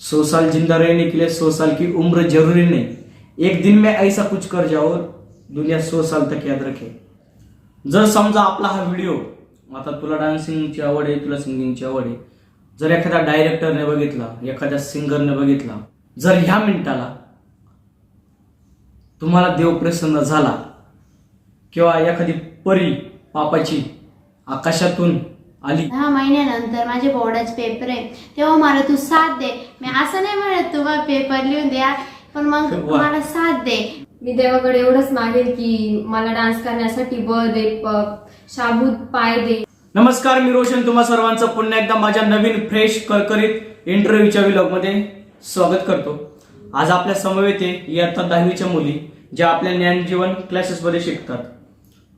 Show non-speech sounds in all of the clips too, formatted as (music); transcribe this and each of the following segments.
सौ साल जिंदा रहने के लिए सौ साल की उम्र जरूरी नहीं। एक दिन में ऐसा कुछ कर जाओ दुनिया सौ साल तक याद रखे। जर समजा आपला हा व्हिडिओ आता तुला डान्सिंगची आवड आहे तुला सिंगिंगची आवड आहे. जर एखाद्या डायरेक्टरने बघितला एखाद्या सिंगरने बघितला जर ह्या मिनिटाला तुम्हाला देव प्रसन्न झाला किंवा एखादी परी पापाची आकाशातून आली. दहा महिन्यानंतर माझे बोर्डाचे पेपर आहे. तेव्हा मला तू साथ दे. मी असं नाही म्हणत तुम्हाला पेपर लिहून द्या. पण मग वा. मला साथ दे. मी देवाकडे एवढंच मागेल की मला डान्स करण्यासाठी बळ दे प- शाबूत पाय दे. नमस्कार मी रोशन. तुम्हा सर्वांचं पुन्हा एकदा माझ्या नवीन फ्रेश करकरीत इंटरव्ह्यूच्या विलॉगमध्ये स्वागत करतो. आज आपल्या समवेत आहे इयत्ता दहावीच्या मुली ज्या आपल्या ज्ञानजीवन क्लासेसमध्ये शिकतात.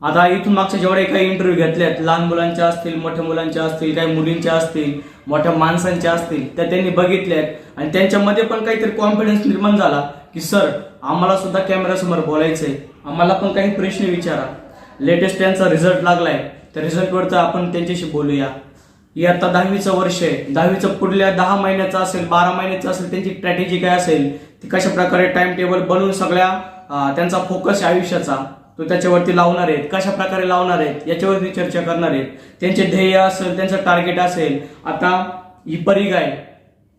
आता इथून मागच्या जेवढे काही इंटरव्ह्यू घेतल्यात लहान मुलांच्या असतील मोठ्या मुलांच्या असतील काही मुलींच्या असतील मोठ्या माणसांच्या असतील त्या त्यांनी बघितल्यात आणि त्यांच्यामध्ये पण काहीतरी कॉन्फिडन्स निर्माण झाला की सर आम्हाला सुद्धा कॅमेऱ्यासमोर बोलायचंय. आम्हाला पण काही प्रश्न विचारा. लेटेस्ट त्यांचा रिझल्ट लागलाय. त्या रिझल्टवर तर आपण त्यांच्याशी बोलूया. ही आता दहावीचं वर्ष आहे. दहावीचं पुढल्या दहा महिन्याचं असेल बारा महिन्याचं असेल त्यांची स्ट्रॅटेजी काय असेल ती कशा प्रकारे टाइम टेबल बनवून सगळ्या त्यांचा फोकस आयुष्याचा. तो त्याच्यावरती लावणार आहेत कशा प्रकारे लावणार आहेत याच्यावरती चर्चा करणार आहेत. त्यांचे ध्येय असेल त्यांचं टार्गेट असेल आता ही परीग आहे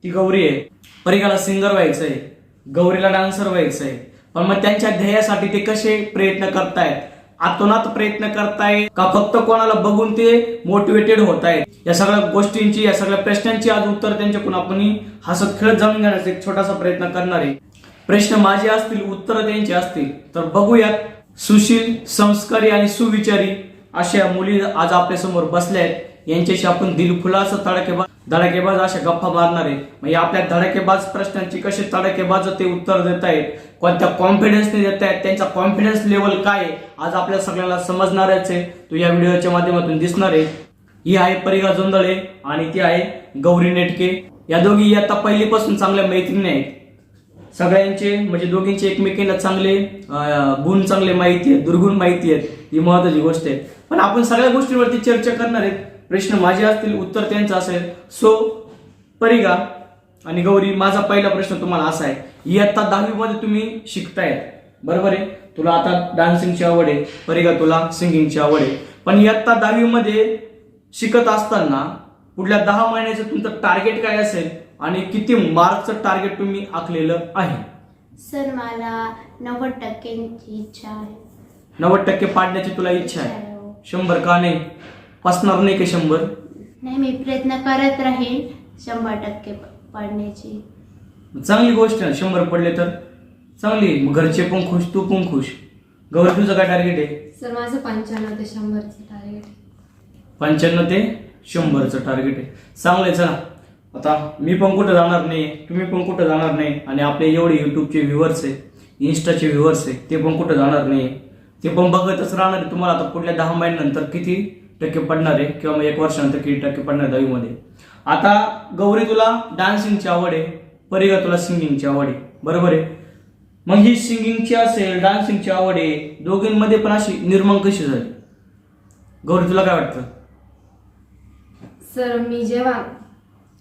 ती गौरी आहे. परिगाला सिंगर व्हायचंय गौरीला डान्सर व्हायचंय पण मग त्यांच्या ध्येयासाठी ते कसे प्रयत्न करतायत? आतोनात प्रयत्न करताय का फक्त कोणाला बघून ते मोटिवेटेड होत आहेत या सगळ्या गोष्टींची या सगळ्या प्रश्नांची आज उत्तर त्यांच्याकडून आपण हसत खेळत जाणून घेण्याचा एक छोटासा प्रयत्न करणार आहे. प्रश्न माझे असतील उत्तर त्यांची असतील तर बघूयात. सुशील संस्कारी आणि सुविचारी अशा मुली आज आपल्यासमोर बसल्या आहेत. यांच्याशी आपण दिलखुलास तडकेबाज धडाकेबाज अशा गप्पा मारणार आहे. म्हणजे आपल्या धडाकेबाज प्रश्नांची कसे तडकेबाज ते उत्तर देत आहेत कोणत्या कॉन्फिडन्सने देत आहेत त्यांचा कॉन्फिडन्स लेवल काय आहे आज आपल्या सगळ्यांना समजणारच आहे. तो या व्हिडिओच्या माध्यमातून दिसणार आहे. ही आहे परिगा जोंदळे आणि ती आहे गौरी नेटके. या दोघी आता पहिलीपासून चांगल्या मैत्रिणी आहेत. सगळ्यांचे म्हणजे दोघींचे एकमेकींना चांगले गुण चांगले माहिती आहेत दुर्गुण माहिती आहेत ही महत्वाची गोष्ट आहे. पण आपण सगळ्या गोष्टींवरती चर्चा करणार आहेत. प्रश्न माझे असतील उत्तर त्यांचं असेल. सो परिगा आणि गौरी माझा पहिला प्रश्न तुम्हाला असा आहे. इयत्ता दहावीमध्ये तुम्ही शिकतायत. बरोबर आहे? तुला आता डान्सिंगची आवड आहे. परिगा तुला सिंगिंगची आवड आहे. पण इयत्ता दहावीमध्ये शिकत असताना पुढल्या दहा महिन्याचं तुमचं टार्गेट काय असेल? आणि किती मार्कचं टार्गेट तुम्ही आखलेलं आहे? सर मला नव्वद टक्क्यांची इच्छा आहे. नव्वद टक्के पाडण्याची तुला इच्छा आहे? शंभर का नाही? पसणार नाही का शंभर? नाही मी प्रयत्न करत राहील शंभर टक्के प- पडण्याची. चांगली गोष्ट आहे. शंभर पडले तर चांगली आहे. मग घरचे पण खुश तू पण खुश. गौरी तुझं काय टार्गेट आहे? सर माझं पंच्याण्णव ते शंभरचं टार्गेट पंच्याण्णव ते शंभरचं टार्गेट आहे. चांगलं आहे चला. आता मी पण कुठं जाणार नाही तुम्ही पण कुठं जाणार नाही आणि आपले एवढे युट्यूबचे व्ह्युअर्स आहे इन्स्टाचे व्ह्युअर्स आहे ते पण कुठं जाणार नाही. ते पण बघतच राहणार आहे तुम्हाला आता पुढल्या दहा महिन्यानंतर किती टक्के पडणार आहे किंवा मग एक वर्षानंतर किती टक्के पडणार दहावीमध्ये. आता गौरी तुला डान्सिंगची आवड आहे परिगा तुला सिंगिंगची आवड आहे बरोबर आहे? मग ही सिंगिंगची असेल डान्सिंगची आवड आहे दोघींमध्ये पण अशी निर्माण कशी झाली? गौरी तुला काय वाटतं? सर मी जेव्हा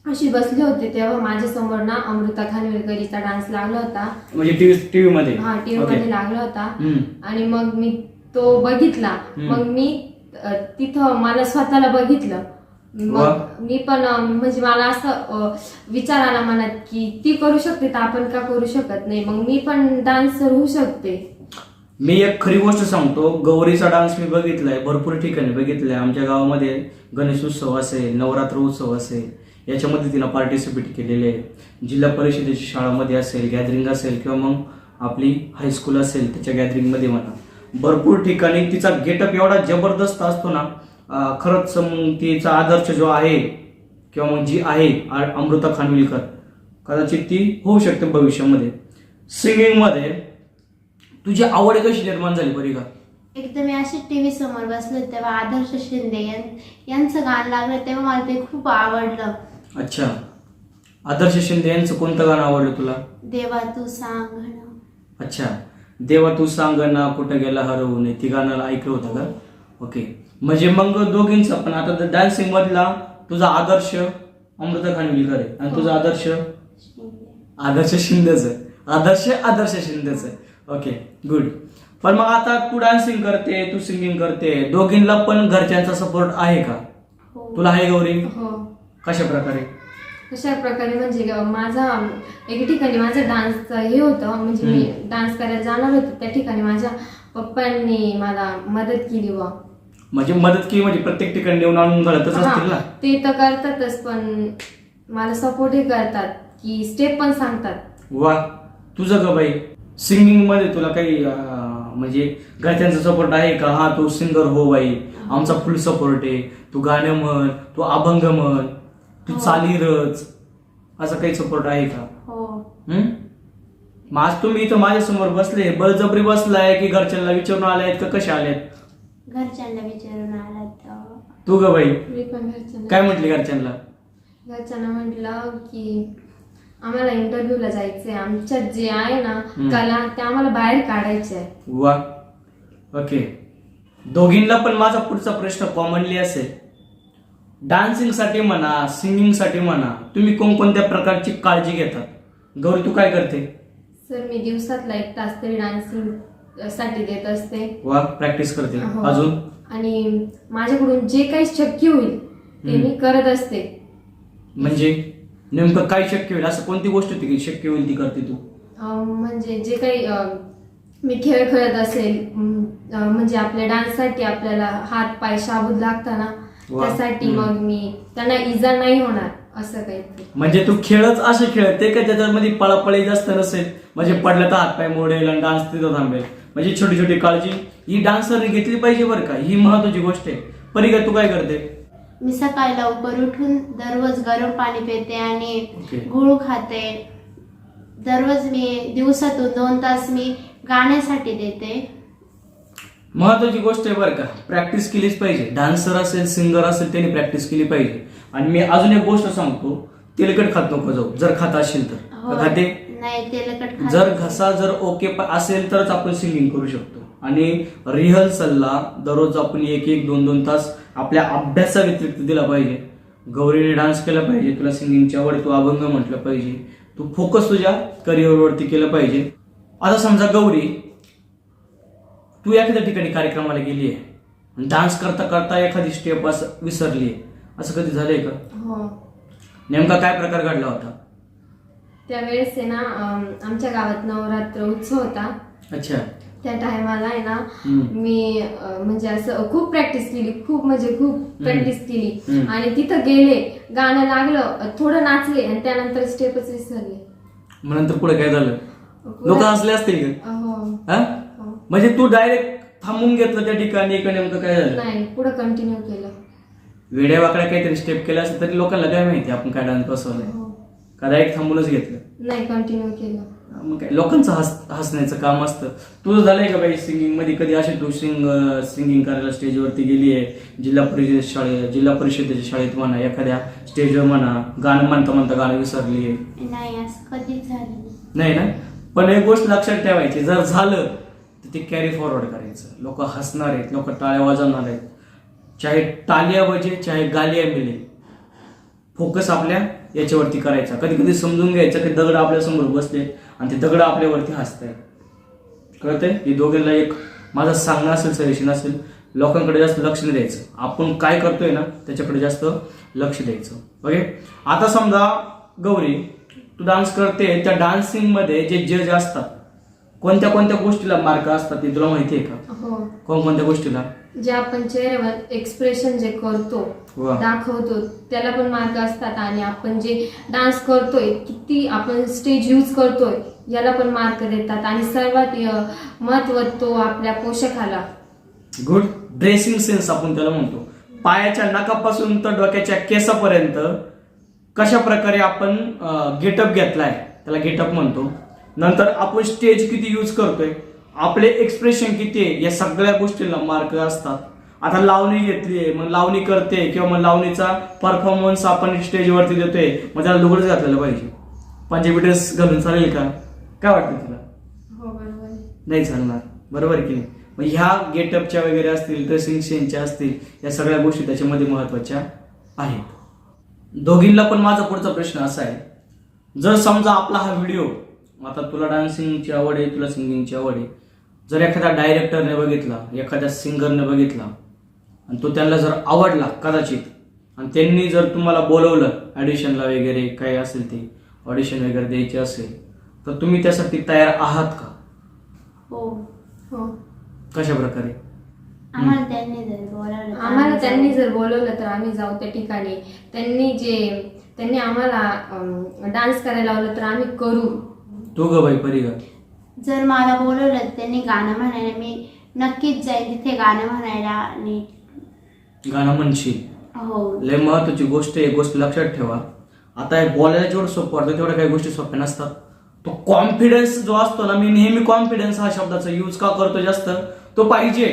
अशी बसले होते तेव्हा माझ्यासमोर ना अमृता खानविलकरीचा डान्स लागला होता. म्हणजे टीव्ही टीव्ही मध्ये हा टीव्ही Okay. मध्ये लागला होता. हम्म. आणि मग मी तो बघितला. हम्म. मग मी अ, तिथं मला स्वतःला बघितलं. वा. मग मी पण अ, म्हणजे मला असं अ, विचार आला मनात की ती करू शकते तर आपण का करू शकत नाही? मग मी पण डान्सर होऊ शकते. मी एक खरी गोष्ट सांगतो. गौरीचा डान्स मी बघितलाय. भरपूर ठिकाणी बघितलाय. आमच्या गावामध्ये गणेश उत्सव असेल नवरात्र उत्सव असेल याच्यामध्ये तिनं पार्टिसिपेट केलेले आहे जिल्हा परिषदेच्या शाळामध्ये असेल गॅदरिंग असेल किंवा मग आपली हायस्कूल असेल त्याच्या गॅदरिंगमध्ये म्हणा. भरपूर ठिकाणी तिचा गेटअप एवढा जबरदस्त असतो ना खरंच मग तिचा आदर्श जो आहे किंवा मग जी आहे अमृता खानविलकर कदाचित ती होऊ शकते भविष्यामध्ये. सिंगिंगमध्ये तुझी आवड कशी निर्माण झाली बरी का? एकदा मी अशी टी व्ही समोर बसले तेव्हा आदर्श शिंदे यांचं गाणं लागलं तेव्हा मला ते खूप आवडलं. अच्छा. आदर्श शिंदे यांचं कोणतं गाणं आवडलं तुला? देवा तू सांग ना. अच्छा. देवा तू सांग ना कुठं गेला हरवू नये ती गाणं ऐकलं होतं का? ओके. म्हणजे मग दोघींचं पण. आता डान्सिंग मधला तुझा आदर्श अमृता खानविलकर आहे. आणि तुझा आदर्श? शिंदे. आदर्श शिंदेचं आदर्श आदर्श शिंदेचं ओके गुड पण मग आता तू डान्सिंग करते तू सिंगिंग करते. दोघींना पण घरच्यांचा सपोर्ट आहे का? हो. तुला आहे गौरी? हो. कशा प्रकारे अशा प्रकारे म्हणजे माझा एके ठिकाणी माझं डान्स हे होतं. म्हणजे मी डान्स करायला जाणार होते. त्या ठिकाणी माझ्या पप्पांनी मला मदत केली व म्हणजे मदत केली म्हणजे प्रत्येक ठिकाणी नेऊन आणून घालतच असतील ना? ते तर करतातच पण मला सपोर्टही करतात की स्टेप पण सांगतात. वा. तुझं ग बाई? सिंगिंगमध्ये तुला काही अं, म्हणजे घरच्यांचा सपोर्ट आहे का? हा तू सिंगर हो बाई. आमचा फुल सपोर्ट आहे. तू गाणं म्हण तू अभंग म्हण. तू हो. चाली रच. असं काही सपोर्ट आहे का? हो. हम्म? मग आज तुम्ही इथं माझ्यासमोर बसले बळजबरी बसलाय की घरच्यांना विचारून आलायत का कसे आलेत? घरच्यांना विचारून आला तर तू ग बाई. मी पण घरच्यांना काय म्हटली घरच्यांना? घरच्यांना म्हटलं की आम्हाला इंटरव्ह्यूला जायचंय. आमच्यात जे आहे ना हम्म. कला ते आम्हाला बाहेर काढायचे आहे वा. ओके. दोघींना पण माझा पुढचा प्रश्न कॉमनली असेल. डान्सिंगसाठी म्हणा सिंगिंगसाठी म्हणा तुम्ही कोणकोणत्या प्रकारची काळजी घेतात गौरी तू काय करते? सर मी दिवसातला एक तास तरी डान्सिंगसाठी देत असते. वा प्रॅक्टिस करते. हो. अजून? आणि माझ्याकडून जे काही शक्य होईल ते हम्म. मी करत असते. म्हणजे नेमकं काय शक्य होईल? असं कोणती गोष्ट होती की शक्य होईल ती करते तू? अं, म्हणजे जे काही अं, मी खेळ खेळत असेल अं, म्हणजे आपल्या डान्ससाठी आपल्याला हात पाय शाबूत लागताना. त्यासाठी. मग मी त्यांना इजा नाही होणार असं काहीतरी. म्हणजे तू खेळच असे खेळते का त्याच्यामध्ये पळापळी जास्त नसेल. म्हणजे पडलं तर हातपाय मोडेल आणि डान्स तिथं थांबेल. म्हणजे छोटी छोटी काळजी ही डान्सरने घेतली पाहिजे बरं का ही महत्वाची गोष्ट आहे. परी का तू काय करते? मी सकाळी लवकर उठून दररोज गरम पाणी पिते आणि. गुळ खाते. दररोज मी दिवसातून दोन तास मी गाण्यासाठी देते. महत्वाची गोष्ट आहे बरं का. प्रॅक्टिस केलीच पाहिजे. डान्सर असेल सिंगर असेल त्यांनी प्रॅक्टिस केली पाहिजे. आणि मी अजून एक गोष्ट सांगतो तेलकट खात नको जाऊ. जर खात असेल तर. हो. खाते? नाही तेलकट खात जर. घसा जर ओके असेल तरच आपण सिंगिंग करू शकतो. आणि रिहर्सलला दररोज आपण एक एक दोन दोन तास आपल्या अभ्यासा व्यतिरिक्त दिला पाहिजे. गौरीने डान्स केला पाहिजे तुला सिंगिंगच्या आवड तू अभंग म्हटलं पाहिजे. तू फोकस तुझ्या करिअरवरती केलं पाहिजे. आता समजा गौरी तू एखाद्या ठिकाणी कार्यक्रमाला गेली आहे डान्स करता करता एखादी स्टेप असं विसरली आहे असं कधी झालंय का? हो. नेमका काय प्रकार घडला होता? त्यावेळेस आहे ना अं, आमच्या गावात नवरात्र उत्सव होता. अच्छा. त्या टायमाला आहे ना हम्म. मी अं, म्हणजे असं खूप प्रॅक्टिस केली खूप म्हणजे खूप प्रॅक्टिस केली. हम्म. आणि तिथं गेले गाणं लागलं थोडं नाचले आणि त्यानंतर स्टेपच विसरले. मग नंतर पुढे काय झालं? लोक हसले असतील का? हो. हा? म्हणजे तू डायरेक्ट थांबून घेतलं त्या ठिकाणी का नेमकं काय झालं? नाही पुढे कंटिन्यू केलं. वेड्या वाकड्या काहीतरी स्टेप केल्या असं तरी लोकांना काय माहिती आपण काय डान्स बसवलंय? हो. का डायरेक्ट थांबूनच घेतलं? नाही कंटिन्यू केलं. मग काय? लोकांचं हस हसण्याचं काम असतं. तुझं झालंय का बाई सिंगिंगमध्ये? कधी अशी तू सिंग सिंगिंग करायला स्टेजवरती गेली आहे? जिल्हा परिषद शाळेत जिल्हा परिषदेच्या शाळेत म्हणा एखाद्या स्टेजवर म्हणा गाणं म्हणता म्हणता गाणं विसरली आहे. नाही असं कधीच झालं नाही. नाही ना? पण एक गोष्ट लक्षात ठेवायची जर झालं तर ते कॅरी फॉरवर्ड करायचं. लोक हसणार आहेत लोक टाळ्या वाजवणार आहेत. चाहे टालिया बजे चाहे गालिया मिले. फोकस आपल्या याच्यावरती करायचा. कधी कधी समजून घ्यायचं की दगड आपल्यासमोर बसते बसले आणि ते दगड आपल्यावरती हसताय आहे हे दोघेला एक माझं सांगणं असेल सजेशन असेल लोकांकडे जास्त लक्ष नाही द्यायचं. आपण काय करतोय ना त्याच्याकडे जास्त लक्ष द्यायचं. ओके आता समजा गौरी तू डान्स करते त्या डान्सिंगमध्ये जे जज असतात कोणत्या कोणत्या गोष्टीला मार्क असतात ते तुला माहिती आहे का? हो. कोणकोणत्या गोष्टीला? जे आपण चेहऱ्यावर एक्सप्रेशन जे करतो वा. दाखवतो त्याला पण मार्क असतात आणि आपण जे डान्स करतोय किती आपण स्टेज यूज करतोय याला पण मार्क देतात. आणि सर्वात महत्त्व तो आपल्या पोषकाला. गुड ड्रेसिंग सेन्स आपण त्याला म्हणतो. पायाच्या नाकापासून तर डोक्याच्या केसापर्यंत कशा प्रकारे आपण गेटअप घेतलाय त्याला गेटअप म्हणतो. नंतर आपण स्टेज किती यूज करतोय? आपले एक्सप्रेशन किती आहे? या सगळ्या गोष्टींना मार्क असतात. आता लावणी घेतली आहे मग लावणी करते किंवा मग लावणीचा परफॉर्मन्स आपण स्टेजवरती देतोय मग त्याला लुगडच घातलेलं पाहिजे. पंजाबी ड्रेस घालून चालेल का? काय वाटतं तुला? हो. नाही चालणार. बरोबर की नाही? मग ह्या गेटअपच्या वगैरे असतील ड्रेसिंग सेनच्या असतील या सगळ्या गोष्टी त्याच्यामध्ये महत्त्वाच्या आहेत. दोघींना पण माझा पुढचा प्रश्न असा आहे. जर समजा आपला हा व्हिडिओ आता तुला डान्सिंगची आवड आहे तुला सिंगिंगची आवड आहे. जर एखाद्या डायरेक्टरने बघितला एखाद्या सिंगरने बघितला आणि तो त्यांना जर आवडला कदाचित आणि त्यांनी जर तुम्हाला बोलवलं ॲडिशनला वगैरे काय असेल ते ऑडिशन वगैरे द्यायचे असेल तर तुम्ही त्यासाठी तयार आहात का? हो. हो. कशा प्रकारे? आम्हाला त्यांनी जर बोलावलं तर आम्हाला आम्ही त्यांनी जाऊ. जर बोलवलं तर आम्ही जाऊ त्या ठिकाणी. त्यांनी जे त्यांनी आम्हाला डान्स करायला लावलं तर आम्ही करू. तू ग बाई परी ग. जर मला बोलवलं त्यांनी गाणं म्हणायला मी नक्कीच जाईन तिथे गाणं म्हणायला आणि गाणं म्हणशील? हो. लय महत्वाची गोष्ट आहे गोष्ट लक्षात ठेवा. आता हे बोलायला जेवढं सोपं वाटतं तेवढ्या काही गोष्टी सोप्या नसतात. तो कॉन्फिडन्स जो असतो ना मी नेहमी कॉन्फिडन्स हा शब्दाचा यूज का करतो जास्त? तो पाहिजे.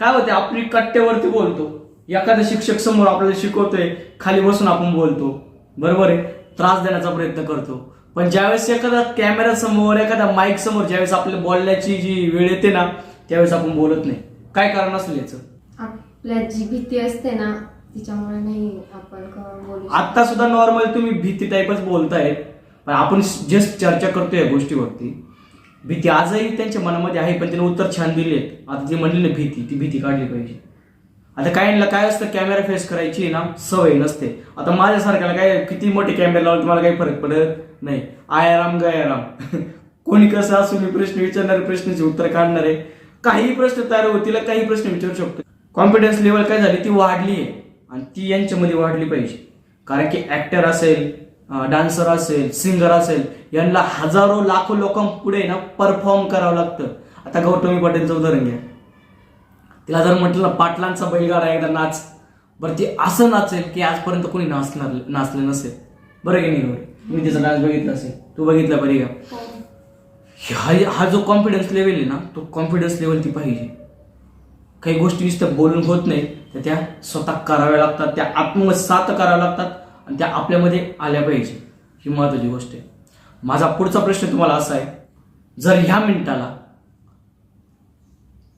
काय होते आपली कट्ट्यावरती बोलतो. एखादा शिक्षक समोर आपल्याला शिकवतोय खाली बसून आपण बोलतो. बरोबर आहे? त्रास देण्याचा प्रयत्न करतो. पण ज्यावेळेस एखादा कॅमेरा समोर एखादा माईक समोर ज्यावेळेस आपल्या बोलण्याची जी वेळ येते ना त्यावेळेस आपण बोलत नाही. काय कारण असेल याचं? आपल्या जी भीती असते ना तिच्यामुळे नाही आपण बोलू. आता सुद्धा नॉर्मल तुम्ही भीती टाईपच बोलताय पण आपण जस्ट चर्चा करतोय या गोष्टीवरती. भीती आजही त्यांच्या मनामध्ये आहे पण त्याने उत्तर छान दिले आता जी म्हणली ना भीती ती भीती काढली पाहिजे. आता काहींना काय असतं? कॅमेरा फेस करायची ना सवय नसते. आता माझ्यासारख्याला काय किती मोठे कॅमेरा लावले तुम्हाला काही फरक पडत नाही. आयाराम गयाराम (laughs) कोणी कसं असू मी प्रश्न विचारणारे प्रश्नाचे उत्तर काढणार आहे. काही प्रश्न तयार होतील काही प्रश्न विचारू शकतो. कॉन्फिडन्स लेवल काय झाली? ती वाढली आहे. आणि ती यांच्यामध्ये वाढली पाहिजे. कारण की ऍक्टर असेल डान्सर असेल सिंगर असेल यांना हजारो लाखो लोकांपुढे ना परफॉर्म करावं लागतं. आता गौतमी पाटीलचं उदाहरण घ्या. तिला जर म्हटलं ना पाटलांचा बैलगाडा एकदा नाच. बरं ती असं नाचेल की आजपर्यंत कोणी नाचणार नाचलं नसेल. बरं की नाही मी तिचा डान्स बघितला असेल. तू बघितला बरी का? हो. हा हा जो कॉन्फिडन्स लेवल आहे ना तो कॉन्फिडन्स लेवल ती पाहिजे. काही गोष्टी नुसतं बोलून होत नाही तर त्या स्वतः कराव्या लागतात त्या आत्मसात कराव्या लागतात आणि त्या आपल्यामध्ये आल्या पाहिजे. ही महत्वाची गोष्ट आहे. माझा पुढचा प्रश्न तुम्हाला असा आहे. जर ह्या मिनिटाला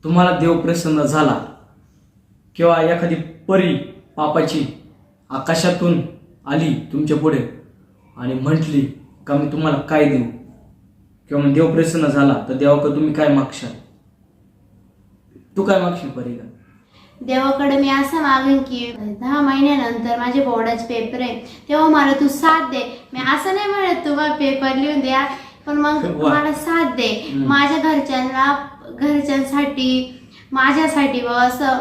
तुम्हाला देव प्रसन्न झाला किंवा एखादी परी पापाची आकाशातून आली तुमच्यापुढे आणि म्हटली का मी तुम्हाला काय देऊ? किंवा मग देव प्रसन्न झाला तर देवाकडे तुम्ही काय मागशाल? तू काय मागशील परी का देवाकडे मी असं मागेन की दहा महिन्यानंतर माझे बोर्डाचे पेपर आहे. तेव्हा मला तू साथ दे. मी असं नाही म्हणत तुम्हाला पेपर लिहून द्या. पण मग वा. मला साथ दे. हम्म. माझ्या घरच्यांना घरच्यांसाठी माझ्यासाठी व असं.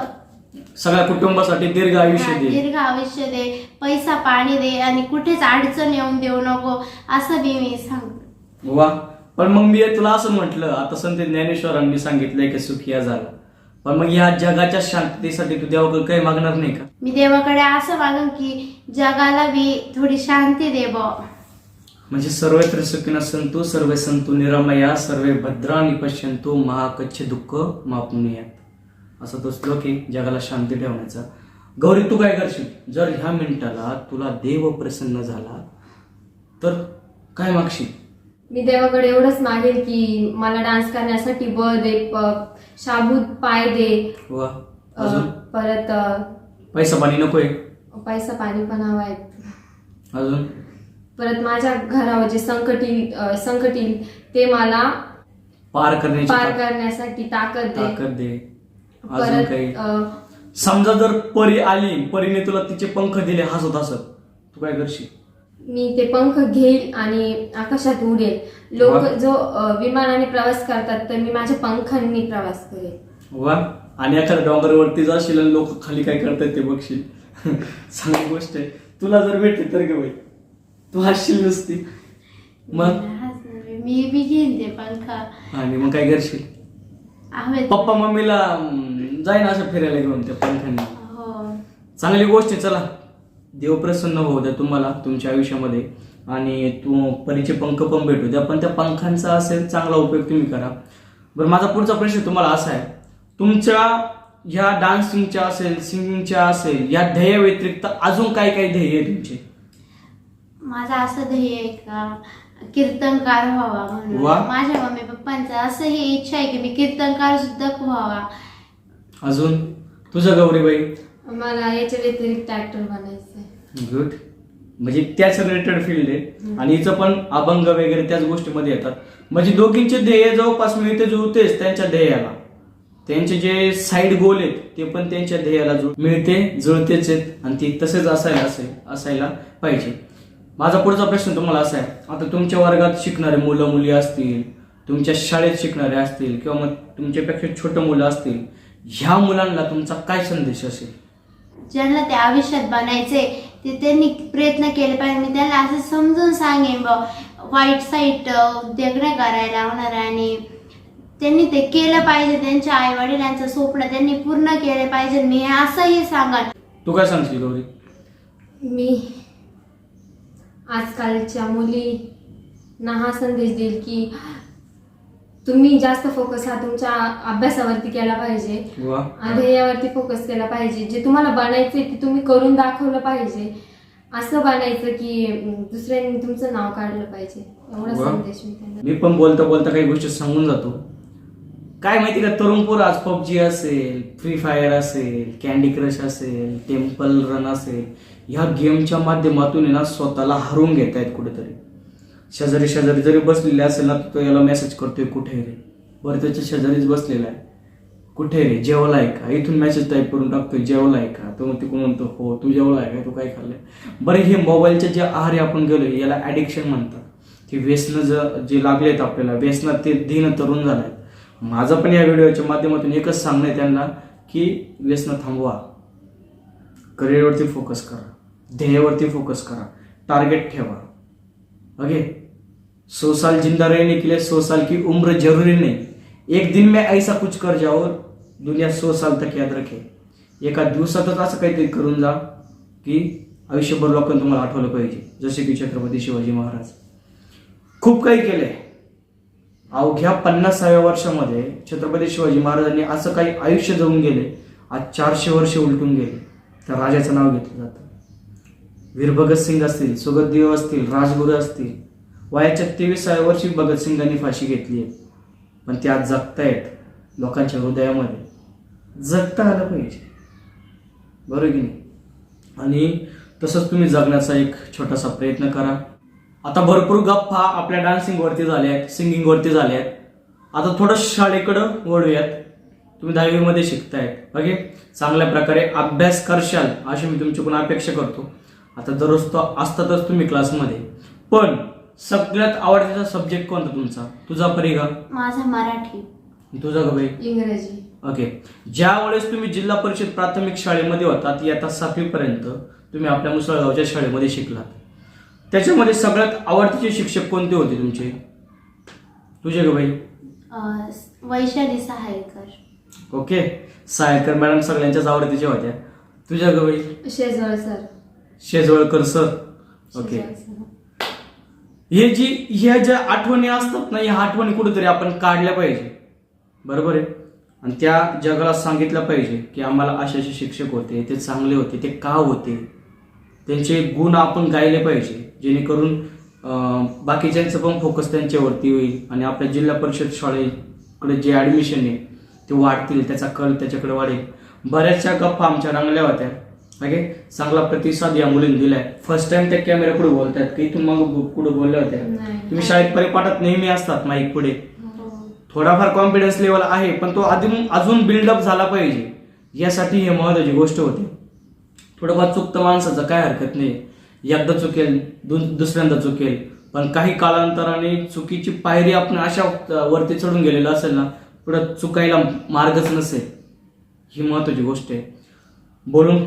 सगळ्या कुटुंबासाठी दीर्घ आयुष्य हा, दे. दीर्घ आयुष्य दे. पैसा पाणी दे आणि कुठेच अडचण येऊन देऊ नको असं बी मी सांगते. वा. पण मग मी तुला असं म्हटलं आता संत ज्ञानेश्वरांनी सांगितलंय की सुखिया झाला पण मग या जगाच्या शांततेसाठी तू देवाकडे काही मागणार नाही का? मी देवाकडे असं मागन की जगाला बी थोडी शांती दे बुवा. म्हणजे सर्वत्र सुखिन संतु सर्व संतु निरामया सर्वे भद्राणी पश्यंतु महाकच्छ दुःख मापुनियात असा तो श्लोक आहे जगाला शांती ठेवण्याचा. गौरी तू काय करशील? जर ह्या मिनिटाला तुला देव प्रसन्न झाला तर काय मागशील? मी देवाकडे एवढंच मागेल की मला डान्स करण्यासाठी बळ दे शाबूत पाय दे. वा अजून? परत पैसा पाणी नकोय पैसा पाणी पण हवा आहे. अजून? परत माझ्या घरावर जे संकट येईल अ, संकट येईल ते मला पार करण्याची पार करण्यासाठी ताकद दे. ताकद दे. अजून परत काही? अ, समजा जर परी आली परीने तुला तिचे पंख दिले हसत हसत तू काय करशील? मी ते पंख घेईल आणि आकाशात उडेल. लोक वा. जो अ, विमानाने प्रवास करतात तर मी माझ्या पंखांनी प्रवास करेल. वा आणि एखाद्या डोंगरावरती जाशील आणि लोक खाली काय करतात ते बघशील. (laughs) चांगली गोष्ट आहे. तुला जर भेटली तर गे बाई. तू हसशील नुसती. मग? मी बी घेईन ते पंखा आणि मग काय करशील? पप्पा मम्मीला अं, जाईन असं फिरायला घेऊन त्या पंखांनी. हो. चांगली गोष्ट आहे चला. देव प्रसन्न होऊ द्या तुम्हाला तुमच्या आयुष्यामध्ये. आणि तू परीचे पंख पण भेटू द्या पण त्या पंखांचा असेल चांगला उपयोग तुम्ही करा. बरं माझा पुढचा प्रश्न तुम्हाला असा आहे. तुमच्या ह्या डान्सिंगच्या असेल सिंगिंगच्या असेल या ध्येया व्यतिरिक्त अजून काय काय ध्येय आहे तुमचे? माझं असं ध्येय आहे का कीर्तनकार व्हावा म्हणून. वा. माझ्या मम्मी पप्पांचं असं ही इच्छा आहे की मी कीर्तनकार सुद्धा व्हावा. अजून? तुझं गौरीबाई मला याच्या व्यतिरिक्त ऍक्टर बनायचं गुड म्हणजे त्याच रिलेटेड फील्ड आहे. आणि हिचं पण अभंग वगैरे त्याच गोष्टीमध्ये येतात. म्हणजे दोघींचे ध्येय जवळपास मिळते जुळतेच त्यांच्या ध्येयाला. त्यांचे जे साईड गोल आहेत ते पण त्यांच्या ध्येयाला जुळ मिळते जुळतेच आहेत. आणि ते तसेच असायला असेल असायला पाहिजे. माझा पुढचा प्रश्न तुम्हाला असा आहे. आता तुमच्या वर्गात शिकणारे मुलं मुली असतील तुमच्या शाळेत शिकणारे असतील किंवा मग तुमच्यापेक्षा छोटं मुलं असतील ह्या मुलांना तुमचा काय संदेश असेल? ज्यांना ते आयुष्यात बनायचे ते त्यांनी प्रयत्न केले पाहिजे. मी त्यांना असं समजून सांगेन बा वाईट साईट उद्योग नाही करायला होणार आणि त्यांनी ते केलं पाहिजे. त्यांच्या आई वडिलांचं स्वप्न त्यांनी पूर्ण केले पाहिजे. मी असंही सांगन. तू काय सांगशील गौरी? मी आजकालच्या मुलींना हा संदेश देईल की तुम्ही जास्त फोकस हा तुमच्या अभ्यासावरती केला पाहिजे. ध्येयावरती फोकस केला पाहिजे. जे तुम्हाला बनायचे ते तुम्ही करून दाखवलं पाहिजे. असं बनायचं की दुसऱ्यांनी तुमचं नाव काढलं पाहिजे. एवढा. संदेश मी पण बोलता बोलता काही गोष्टी सांगून जातो. काय माहिती का तरुण पोर आज पबजी असेल फ्री फायर असेल कॅन्डी क्रश असेल टेम्पल रन असेल ह्या गेमच्या माध्यमातून ना स्वतःला हरवून घेत आहेत कुठेतरी. शेजारी शेजारी जरी बसलेले असेल ना तो याला मेसेज करतोय कुठे रे? बरं त्याच्या शेजारीच बसलेला आहे. कुठे रे? जेवलाय का? इथून मेसेज टाईप करून टाकतोय जेवला आहे का? तो तिकडून म्हणतो हो तू जेवलाय का? तू काय खाल्लंय? बरं हे मोबाईलच्या जे आहारी आपण गेलोय याला ॲडिक्शन म्हणतात. की व्यसनं ज जे लागलेत आपल्याला व्यसनात ते दिन तरुण झालंय माझं पण या व्हिडिओच्या माध्यमातून एकच सांगणं आहे त्यांना की व्यसनं थांबवा. करिअरवरती फोकस करा. ध्येयावरती फोकस करा. टार्गेट ठेवा. ओके सौ साल जिंदा रहने के लिए सौ साल की उम्र जरूरी नहीं. एक दिन में ऐसा कुछ कर जाओ दुनिया सौ साल तक याद रखे. एका दिवसातच असं काहीतरी करून जा की आयुष्यभर लोकांना तुम्हाला आठवलं पाहिजे. जसे की छत्रपती शिवाजी महाराज. खूप काही केलंय. अवघ्या पन्नासाव्या वर्षामध्ये छत्रपती शिवाजी महाराजांनी असं काही आयुष्य जाऊन गेले आज चारशे वर्ष उलटून गेले. तर राजाचं नाव घेतलं जातं. वीर भगतसिंग असतील सुगतदेव असतील राजगुरू असतील वयाच्या तेविसाव्या वर्षी भगतसिंगांनी फाशी घेतली आहे. पण ते आज जगतायत लोकांच्या हृदयामध्ये. जगता आलं पाहिजे. बरोबर की नाही? आणि तसंच तुम्ही जगण्याचा एक छोटासा प्रयत्न करा. आता भरपूर गप्पा आपल्या डान्सिंगवरती झाल्या आहेत सिंगिंगवरती झाल्या आहेत आता थोडं शाळेकडं वळूयात. तुम्ही दहावीमध्ये शिकतायत. ओके? चांगल्या प्रकारे अभ्यास करशाल अशी मी तुमच्याकडून अपेक्षा करतो. आता दररोज तो असतातच तुम्ही क्लासमध्ये पण सगळ्यात आवडतीचा सब्जेक्ट कोणता तुमचा? तुझा परिगा माझा मराठी. तुझा का बाई इंग्रजी. ओके ज्या वेळेस तुम्ही जिल्हा परिषद प्राथमिक शाळेमध्ये होतात इयत्ता सातवीपर्यंत तुम्ही आपल्या मुसळगावच्या शाळेमध्ये शिकलात. त्याच्यामध्ये सगळ्यात आवडतीचे शिक्षक कोणते होते तुमचे? तुझे ग बाई अं, वैशाली सहायकर ओके सायकर मॅडम सगळ्यांच्याच आवडतीच्या होत्या. तुझ्या ग बाई Shejwal sir. Shejwalkar sir. Okay हे जी ह्या ज्या आठवणी असतात ना ह्या आठवणी कुठेतरी आपण काढल्या पाहिजे. बरोबर आहे? आणि त्या जगाला सांगितलं पाहिजे की आम्हाला असे असे शिक्षक होते ते चांगले होते ते का होते? त्यांचे गुण आपण गायले पाहिजे जेणेकरून बाकीच्यांचं पण फोकस त्यांच्यावरती होईल आणि आपल्या जिल्हा परिषद शाळेकडे जे ॲडमिशन आहे ते वाढतील त्याचा कल त्याच्याकडे वाढेल. बऱ्याचशा गप्पा आमच्या रंगल्या होत्या. ओके चांगला प्रतिसाद या मुलींनी दिलाय. फर्स्ट टाइम त्या कॅमेरा पुढे बोलतायत. की तुम्ही मग पुढे बोलल्या होत्या. तुम्ही शाळेत परिपाठात नेहमी असतात माईक पुढे. हो. थोडाफार कॉन्फिडन्स लेवल आहे पण तो अजून अजून बिल्डअप झाला पाहिजे. यासाठी हे महत्वाची गोष्ट होती. थोडंफार चुकतं माणसाचं काय हरकत नाही. एकदा चुकेल दुसऱ्यांदा चुकेल. पण काही कालांतराने चुकीची पायरी आपण अशा वरती चढून गेलेलं असेल ना पुढं चुकायला मार्गच नसेल. ही महत्वाची गोष्ट आहे. बोलून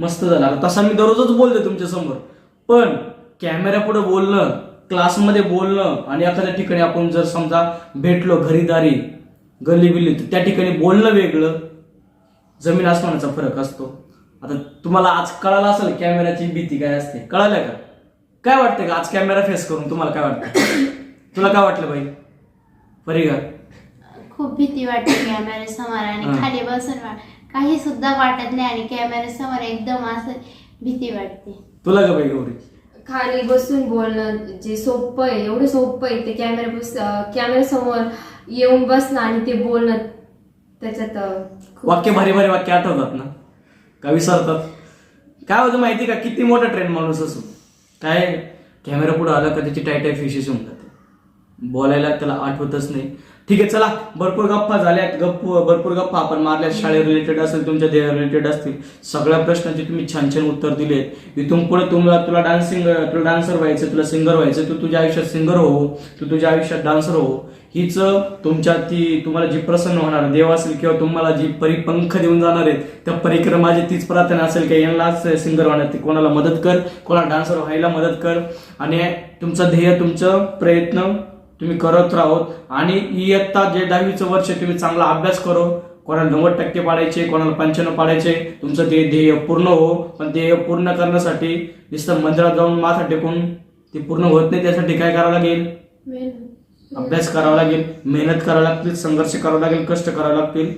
मस्त झालं. तसा मी दररोजच बोलतो तुमच्यासमोर. पण कॅमेरा पुढे बोलणं क्लासमध्ये बोलणं आणि एखाद्या ठिकाणी आपण जर समजा भेटलो घरीदारी गल्ली बिल्ली तर त्या ठिकाणी बोलणं वेगळं. जमीन आसमानाचा फरक असतो. आता तुम्हाला आज कळालं असेल कॅमेऱ्याची भीती काय असते. कळालं का? काय वाटतं का? आज कॅमेरा फेस करून तुम्हाला काय वाटतं तुला काय वाटलं बाई? परिगा खूप भीती वाटते कॅमेरे समोर आणि हा. खाली बसून वा- काही सुद्धा वाटत नाही आणि कॅमेरे समोर एकदम असं भीती वाटते. तुला का बाई गौरी खाली बसून बोलणं जे सोपं आहे एवढं सोपं आहे ते कॅमेरा कॅमेऱ्यासमोर येऊन बसणं आणि ते बोलणं त्याच्यात खूप- वाक्य भारी भारी वाक्य आठवतात ना? का विसरतात? काय होतं माहिती का? किती मोठा ट्रेन माणूस असो. काय कॅमेरा पुढे आला का त्याची टाय टाय फिशेस होऊन जाते. बोलायला त्याला आठवतच नाही. ठीक आहे चला. भरपूर गप्पा झाल्यात. गप्प भरपूर गप्पा आपण मारल्या शाळे रिलेटेड असेल तुमच्या देह रिलेटेड असतील. सगळ्या प्रश्नांची तुम्ही छान छान उत्तर दिले इथून पुढे तुम्हाला तुला डान्सिंग तुला डान्सर व्हायचं तुला सिंगर व्हायचं तू तुझ्या आयुष्यात सिंगर हो तू तुझ्या आयुष्यात डान्सर हो हीच तुमच्या ती तुम्हाला जी प्रसन्न होणार देव असेल किंवा तुम्हाला जी परिपंख देऊन जाणार आहेत त्या परिक्रमाची तीच प्रार्थना असेल की यांनाच सिंगर होणार. ती कोणाला मदत कर कोणाला डान्सर व्हायला मदत कर. आणि तुमचं ध्येय तुमचं प्रयत्न तुम्ही करत राहोत आणि इयत्ता जे दहावीचं वर्ष तुम्ही चांगला अभ्यास करो. कोणाला नव्वद टक्के पाडायचे कोणाला पंच्याण्णव पाडायचे तुमचं ते ध्येय पूर्ण हो. पण ध्येय पूर्ण करण्यासाठी नुसतं मंदिरात जाऊन माथा टेकून ते पूर्ण होत नाही त्यासाठी काय करावं लागेल? अभ्यास करावा लागेल मेहनत करावी लागतील संघर्ष करावा लागेल कष्ट करावे लागतील.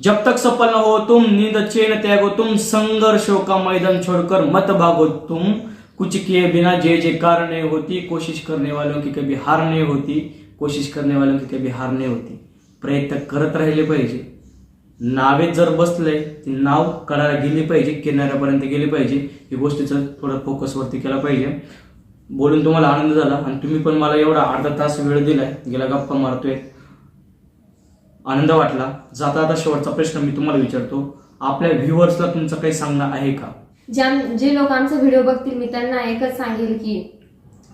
जब तक सफल न हो तुम नींद चैन त्यागो तुम संघर्षों का मैदान छोड़कर मत भागो तुम. कुछ किए बिना जे जे कार नहीं होती कोशिश करने वालों की कभी हार नहीं होती कोशिश करने वालों की कभी हार नहीं होती। प्रयत्न करत राहिले पाहिजे. नावेत जर बसले ती नाव कडाला गेली पाहिजे किनाऱ्यापर्यंत गेली पाहिजे. ही गोष्टीचं थोडं फोकसवरती केला पाहिजे. बोलून तुम्हाला आनंद झाला आणि तुम्ही पण मला एवढा अर्धा तास वेळ दिलाय. गेला गप्पा मारतोय. आनंद वाटला. जाता आता शेवटचा प्रश्न मी तुम्हाला विचारतो. आपल्या व्ह्युअर्सला तुमचं काही सांगणं आहे का? ज्या जे लोक आमचा व्हिडिओ बघतील मी त्यांना एकच सांगेल की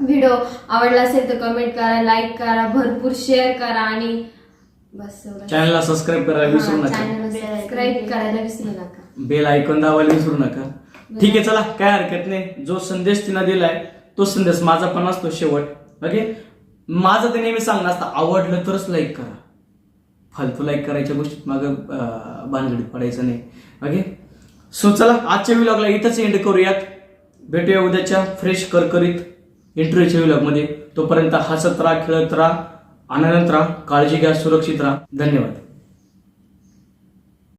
व्हिडिओ आवडला असेल तर कमेंट करा लाईक करा भरपूर शेअर करा आणि बस. चॅनलला सबस्क्राईब करायला विसरू नका. सबस्क्राईब करायला विसरू नका. बेल ऐकून दाबायला विसरू नका. ठीक आहे चला काय हरकत नाही. जो संदेश तिनं दिलाय तो संदेश माझा पण असतो शेवट. ओके माझं ते नेहमी सांगणं असतं आवडलं तरच लाईक करा. फालतू लाईक करायच्या गोष्टीत मागं अं, भानगडीत पडायचं नाही. ओके सो चला आजच्या व्हिलॉगला इथंच एंड करूयात. भेटूया उद्याच्या फ्रेश करकरीत इंटरव्ह्यूच्या व्हिलॉगमध्ये तोपर्यंत हसत राहा खेळत राहा आनंदात राहा काळजी घ्या सुरक्षित राहा. धन्यवाद.